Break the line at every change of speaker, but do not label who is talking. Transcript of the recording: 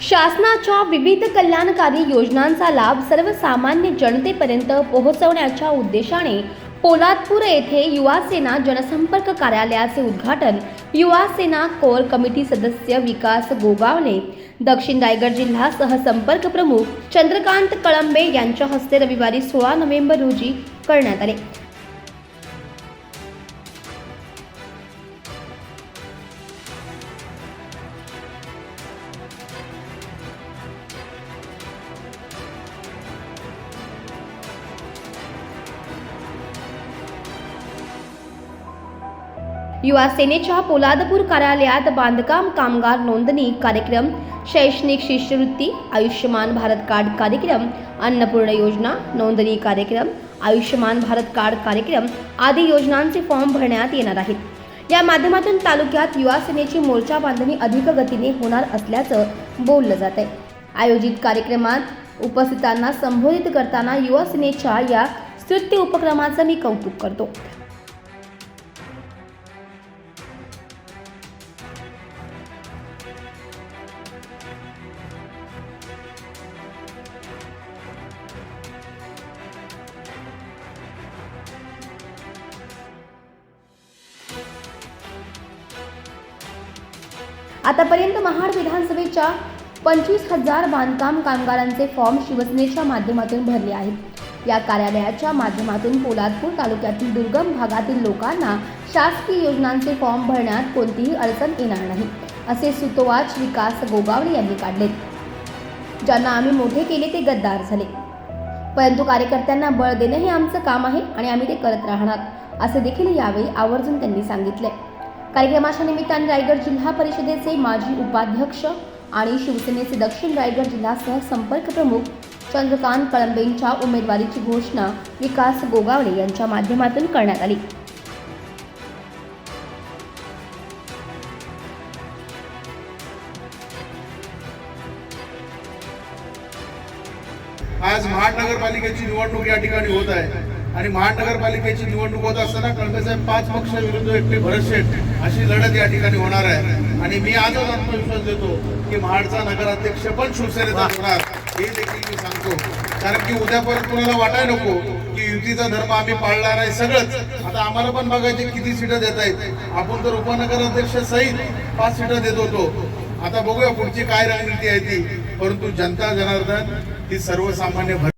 शासनाच्या विविध कल्याणकारी योजनांचा लाभ सर्वसामान्य जनतेपर्यंत पोहोचवण्याच्या उद्देशाने पोलादपूर येथे युवा सेना जनसंपर्क कार्यालयाचे उद्घाटन युवा सेना कोर कमिटी सदस्य विकास गोगावले. दक्षिण रायगड जिल्हा सहसंपर्क प्रमुख चंद्रकांत कळंबे यांच्या हस्ते रविवारी सोळा नोव्हेंबर रोजी करण्यात आले. युवा सेनेच्या पोलादपूर कार्यालयात बांधकाम कामगार नोंदणी कार्यक्रम शैक्षणिक शिष्यवृत्ती आयुष्यमान भारत कार्ड कार्यक्रम अन्नपूर्ण योजना नोंदणी कार्यक्रम आयुष्यमान भारत कार्ड कार्यक्रम आदी योजनांचे फॉर्म भरण्यात येणार आहेत. या माध्यमातून तालुक्यात युवा सेनेची मोर्चा बांधणी अधिक गतीने होणार असल्याचं बोललं जात आहे आयोजित कार्यक्रमात उपस्थितांना संबोधित करताना युवा सेनेच्या या स्तृत्य उपक्रमाचं मी कौतुक करतो. आतापर्यंत महाड विधानसभेच्या पंचवीस हजार बांधकाम कामगारांचे फॉर्म शिवसेनेच्या माध्यमातून भरले आहेत. या कार्यालयाच्या माध्यमातून पोलादपूर तालुक्यातील दुर्गम भागातील लोकांना शासकीय योजनांचे फॉर्म भरण्यात कोणतीही अडचण येणार नाही. असे सुतोवाच विकास गोगावले यांनी काढले ज्यांना आम्ही मोठे केले ते गद्दार झाले. परंतु कार्यकर्त्यांना बळ देणं हे आमचं काम आहे आणि आम्ही ते करत राहणार असे देखील यावेळी आवर्जून त्यांनी सांगितले कार्यक्रमाच्या निमित्ताने रायगड जिल्हा परिषदेचे माजी उपाध्यक्ष आणि शिवसेनेचे दक्षिण रायगड जिल्हा सहसंपर्क प्रमुख चंद्रकांत कळंबेंच्या उमेदवारीची घोषणा विकास गोगावले यांच्या माध्यमातून करण्यात आली.
आज महानगरपालिकेची निवडणूक या ठिकाणी होत आहे. आणि महानगरपालिकेची निवडणूक होत असताना कळमेसाहेब पाच पक्ष विरुद्ध एकटे भरत शेठ अशी लढत या ठिकाणी होणार आहे. आणि मी आजच आत्मविश्वास देतो की महाडचा नगराध्यक्ष पण शिवसेनेचा होणार हे देखील मी सांगतो. कारण की उद्या परत कुणाला वाटायला नको की युतीचा धर्म आम्ही पाळला नाही सगळंच. आता आम्हाला पण बघायचे किती सीटं देत आहेत. आपण तर उपनगराध्यक्ष सहित पाच सीटं देत होतो. आता बघूया पुढची काय रणनीती आहे ती. परंतु जनता जनार्दन ही सर्वसामान्य भर